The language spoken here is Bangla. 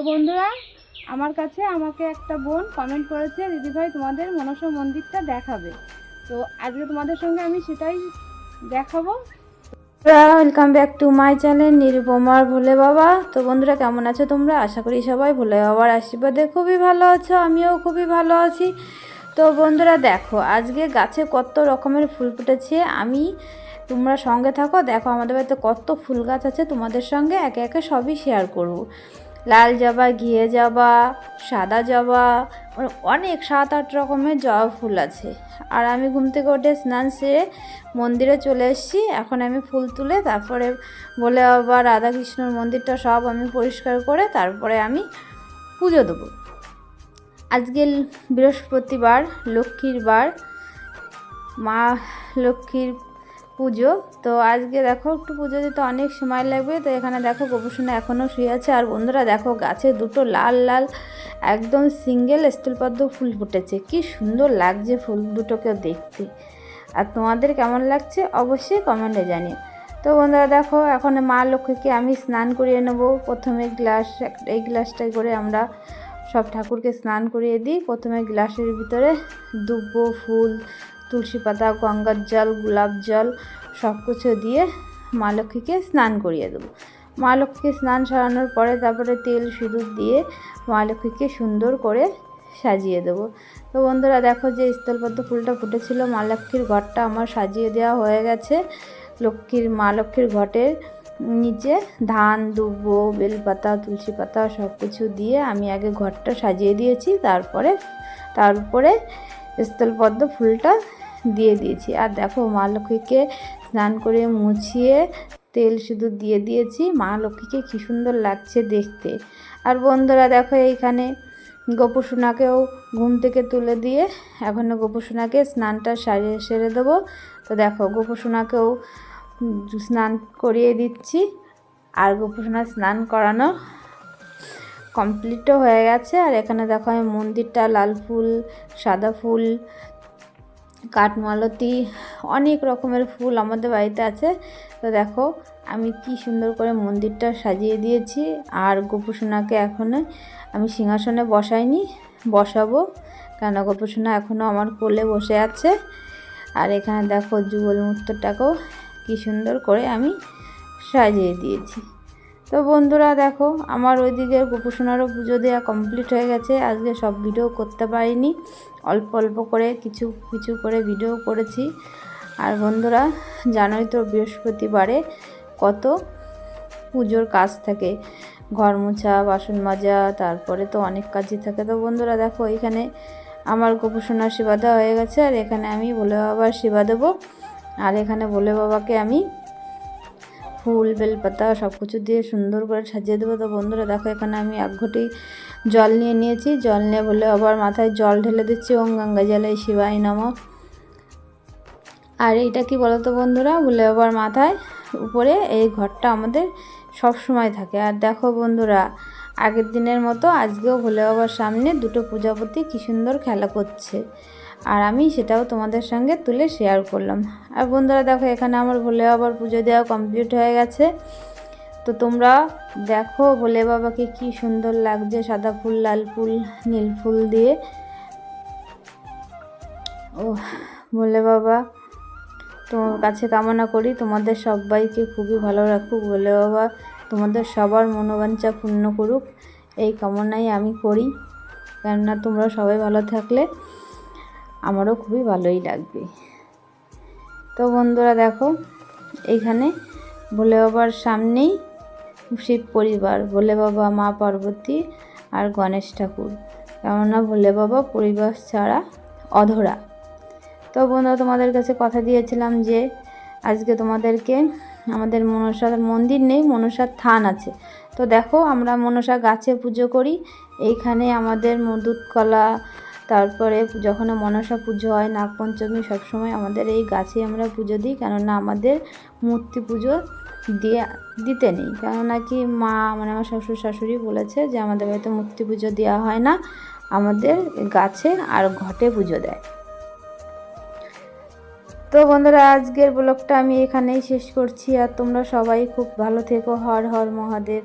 তো বন্ধুরা, আমার কাছে আমাকে একটা বোন কমেন্ট করেছে দিদিভাই তোমাদের মনসা মন্দিরটা দেখাবে। তো আজকে তোমাদের সঙ্গে আমি সেটাই দেখাবো। Welcome back to my channel নিরুপমার ভোলে বাবা। তো বন্ধুরা, কেমন আছো তোমরা? আশা করি সবাই ভোলে বাবার আশীর্বাদে খুবই ভালো আছো, আমিও খুবই ভালো আছি। তো বন্ধুরা, দেখো, আজকে গাছে কত রকমের ফুল ফুটেছে। আমি, তোমরা সঙ্গে থাকো, দেখো আমাদের বাড়িতে কত ফুল গাছ আছে, তোমাদের সঙ্গে একে একে সবই শেয়ার করব। লাল জবা, ঘিয়ে জবা, সাদা জবা অনেক সাত আট রকমের জবা ফুল আছে। আর আমি ঘুম থেকে উঠে স্নান সেরে মন্দিরে চলে এসেছি। এখন আমি ফুল তুলে তারপরে বলে আবার রাধাকৃষ্ণর মন্দিরটা সব আমি পরিষ্কার করে তারপরে আমি পুজো দেবো। আজকে বৃহস্পতিবার, লক্ষ্মীর বার। মা লক্ষ্মীর পুজো। তো আজকে দেখো, একটু পুজো দিতে অনেক সময় লাগবে। তো এখানে দেখো গোপসোনা এখনও শুয়ে আছে। আর বন্ধুরা দেখো, গাছে দুটো লাল লাল, একদম সিঙ্গেল স্থলপদ্ম ফুল ফুটেছে। কি সুন্দর লাগছে ফুল দুটোকে দেখতে। আর তোমাদের কেমন লাগছে অবশ্যই কমেন্টে জানিয়ে তো বন্ধুরা দেখো, এখন মা লক্ষ্মীকে আমি স্নান করিয়ে নেব। প্রথমে গ্লাস, এই গ্লাসটাই করে আমরা সব ঠাকুরকে স্নান করিয়ে দিই। প্রথমে গ্লাসের ভিতরে দুব্বো ফুল তুলসী পাতা, গঙ্গার জল, গোলাপ জল সব কিছু দিয়ে মা লক্ষ্মীকে স্নান করিয়ে দেবো। মা লক্ষ্মীকে স্নান সারানোর পরে তারপরে তেল, সিঁদুর দিয়ে মা লক্ষ্মীকে সুন্দর করে সাজিয়ে দেবো। তো বন্ধুরা, দেখো যে স্থলপদ্ম ফুলটা ফুটেছিল, মা লক্ষ্মীর ঘরটা আমার সাজিয়ে দেওয়া হয়ে গেছে। লক্ষ্মীর, মা লক্ষ্মীর ঘটের নিচে ধান, দুব্বো, বেলপাতা, তুলসী পাতা সব কিছু দিয়ে আমি আগে ঘরটা সাজিয়ে দিয়েছি। তারপরে তার উপরে স্থলপদ্ম ফুলটা দিয়ে দিয়েছি। আর দেখো, মা লক্ষ্মীকে স্নান করে মুছিয়ে তেল শুধু দিয়ে দিয়েছি। মা লক্ষ্মীকে কী সুন্দর লাগছে দেখতে। আর বন্ধুরা, দেখো এইখানে গোপুসোনাকেও ঘুম থেকে তুলে দিয়ে এখন গোপুসোনাকে স্নানটা সারিয়ে সেরে দেবো। তো দেখো, গোপুসোনাকেও স্নান করিয়ে দিচ্ছি। আর গোপুসোনা স্নান করানো কমপ্লিটও হয়ে গেছে। আর এখানে দেখো, আমি মন্দিরটা লাল ফুল, সাদা ফুল কাঠমালতি অনেক রকমের ফুল আমাদের বাড়িতে আছে। তো দেখো, আমি কি সুন্দর করে মন্দিরটা সাজিয়ে দিয়েছি। আর গোপুসোনাকে এখনও আমি সিংহাসনে বসাইনি, বসাবো। কেন গোপুসোনা এখনও আমার কোলে বসে আছে। আর এখানে দেখো যুগল মূর্তটাকেও কি সুন্দর করে আমি সাজিয়ে দিয়েছি। তো বন্ধুরা দেখো, আমার ওই ওইদিকে গোপুসোনারও পুজো দেওয়া কমপ্লিট হয়ে গেছে। আজকে সব ভিডিও করতে পারিনি। অল্প অল্প করে কিছু কিছু করে ভিডিও করেছি। আর বন্ধুরা, জানোই তো বৃহস্পতিবারে কত পুজোর কাজ থাকে। ঘর মোছা, বাসন মাজা, তারপরে তো অনেক কাজই থাকে। তো বন্ধুরা দেখো, এখানে আমার গোপুসোনার সেবা দেওয়া হয়ে গেছে। আর এখানে আমি বলে বাবার সেবা দেবো। আর এখানে বলে বাবাকে আমি ফুল, বেলপাতা সব কিছু দিয়ে সুন্দর করে সাজিয়ে দেবো। তো বন্ধুরা, দেখো এখানে আমি এক ঘটি জল নিয়ে নিয়েছি। জল নিয়ে বলে আবার মাথায় জল ঢেলে দিচ্ছি। ওম গঙ্গা জলে শিবাই নম। আর এইটা কি বলতো বন্ধুরা? বলে আবার মাথায় উপরে এই ঘরটা আমাদের সব সময় থাকে। আর দেখো বন্ধুরা, আগের দিনের মতো আজকেও ভোলে বাবার সামনে দুটো পূজাপতি কী সুন্দর খেলা করছে। আর আমি সেটাও তোমাদের সঙ্গে তুলে শেয়ার করলাম। আর বন্ধুরা দেখো, এখানে আমার ভোলে বাবার পুজো দেওয়া কমপ্লিট হয়ে গেছে। তো তোমরা দেখো ভোলে বাবাকে কি সুন্দর লাগছে, সাদা ফুল, লাল ফুল, নীল ফুল দিয়ে। ও ভোলে বাবা, তোমার কাছে কামনা করি, তোমাদের সবাইকে খুবই ভালো রাখুক। ভোলে বাবা, তোমাদের সবার মনোবাঞ্ছা পূর্ণ করুক, এই কামনাই আমি করি। কেননা তোমরা সবাই ভালো থাকলে আমারও খুবই ভালোই লাগবে। তো বন্ধুরা দেখো এইখানে ভোলে বাবার সামনেই শিব পরিবার, ভোলে বাবা, মা পার্বতী আর গণেশ ঠাকুর। কেননা ভোলে বাবা পরিবার ছাড়া অধরা। তো বন্ধুরা তোমাদের কাছে কথা দিয়েছিলাম যে, আজকে তোমাদেরকে আমাদের মনসার মন্দির নেই, মনসার থান আছে। তো দেখো, আমরা মনসা গাছে পুজো করি। এইখানে আমাদের দুধ কলা তারপরে যখন মনসা পুজো হয়, নাগপঞ্চমী সবসময় আমাদের এই গাছে আমরা পুজো দিই, কেননা আমাদের মূর্তি পুজো দিয়ে, দিতে নেই। কেননা কি মা মানে আমার শ্বশুর শাশুড়ি বলেছে যে আমাদের বাড়িতে মূর্তি পুজো দেওয়া হয় না, আমাদের গাছে আর ঘটে পুজো দেয়। তো বন্ধুরা, আজকের ব্লগটা আমি এখানেই শেষ করছি, আর তোমরা সবাই খুব ভালো থেকো। হর হর মহাদেব।